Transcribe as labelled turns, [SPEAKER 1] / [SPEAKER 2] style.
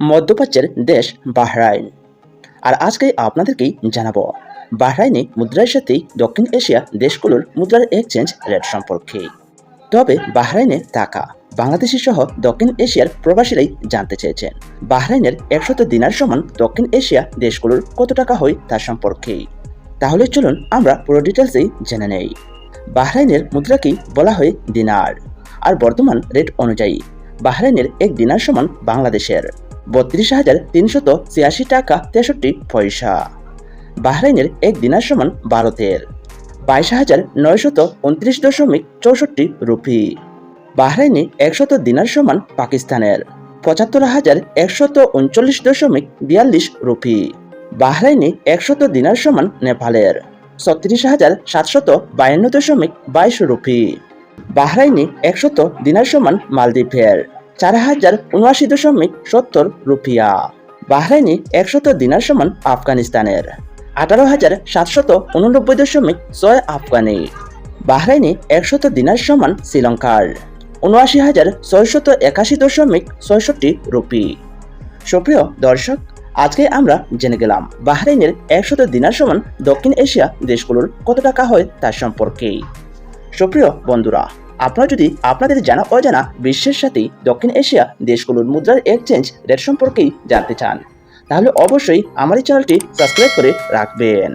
[SPEAKER 1] মধ্যপ্রাচ্যের দেশ বাহরাইন। আর আজকে আপনাদেরকেই জানাব, বাহরাইনে মুদ্রার সাথে দক্ষিণ এশিয়া দেশগুলোর মুদ্রার এক্সচেঞ্জ রেট সম্পর্কে। তবে বাহরাইনে টাকা বাংলাদেশি সহ দক্ষিণ এশিয়ার প্রবাসীরাই জানতে চেয়েছেন, বাহরাইনের একশত দিনার সমান দক্ষিণ এশিয়া দেশগুলোর কত টাকা হয় তার সম্পর্কে। তাহলে চলুন আমরা পুরো ডিটেলসেই জেনে নেই। বাহরাইনের মুদ্রাকেই বলা হয় দিনার। আর বর্তমান রেট অনুযায়ী, বাহরাইনের এক দিনার সমান বাংলাদেশের। বত্রিশ হাজার তিনশত ছিয়াশি টাকা তেষট্টি পয়সা। বাহরাইনের এক দিনার সমান ভারতের বাইশ হাজার নয়শত উনত্রিশ দশমিক চৌষট্টি রুপি। বাহরাইনে একশত দিনার সমান পাকিস্তানের। পঁচাত্তর হাজার একশত উনচল্লিশ দশমিক বিয়াল্লিশ রুপি। বাহরাইনে একশত দিনার সমান নেপালের। ছত্রিশ হাজার সাতশত বায়ান্ন দশমিক বাইশ রুপি। বাহরাইনে একশত দিনার সমান মালদ্বীপের। চার হাজার উনআশি দশমিক সত্তর রুপিয়া। বাহরাইনে একশত দিনার সমান আফগানিস্তানের। আঠারো হাজার সাতশত উননব্বই দশমিক ছয় আফগানি। বাহরাইনে একশত দিনার সমান শ্রীলঙ্কার। উনআশি হাজার ছয়শত একাশি দশমিক ছয়ষট্টি রুপি। সুপ্রিয় দর্শক, আজকে আমরা জেনে গেলাম বাহরাইনের একশত দিনার সমান দক্ষিণ এশিয়া দেশগুলোর কত টাকা হয় তার সম্পর্কে। সুপ্রিয় বন্ধুরা আপনারা যদি আপনাদের জানা অজানা বিশ্বের সাথে দক্ষিণ এশিয়া দেশগুলোর মুদ্রার এক্সচেঞ্জ রেট সম্পর্কেই জানতে চান, তাহলে অবশ্যই আমার এই চ্যানেলটি সাবস্ক্রাইব করে রাখবেন।